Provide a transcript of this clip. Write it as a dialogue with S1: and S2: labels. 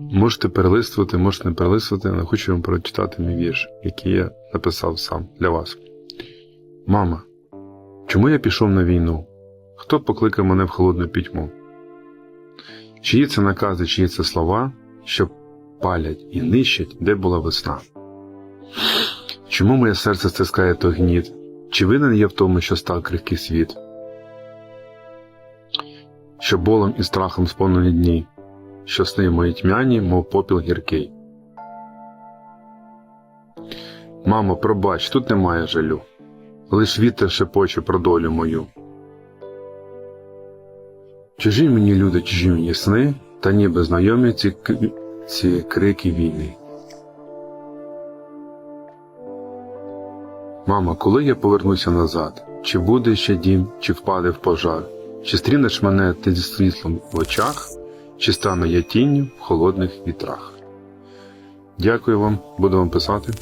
S1: Можете перелистувати, можете не перелистувати, але хочу вам прочитати мій вірш, який я написав сам для вас. Мама, чому я пішов на війну? Хто покликав мене в холодну пітьму? Чиї це накази, чиї це слова, що палять і нищать, де була весна? Чому моє серце стискає той гніт? Чи винен я в тому, що став крихкий світ? Що болем і страхом сповнені дні, що сни мої тьмяні, мов попіл гіркий. Мамо, пробач, тут немає жалю, лиш вітер шепоче про долю мою. Чужі мені люди, чужі мені сни, та ніби знайомі ці, ці крики війни. Мама, коли я повернуся назад, чи буде ще дім, чи впаде в пожар, чи стрінеш мене ти зі світлом в очах, чи стану я тінню в холодних вітрах. Дякую вам, буду вам писати.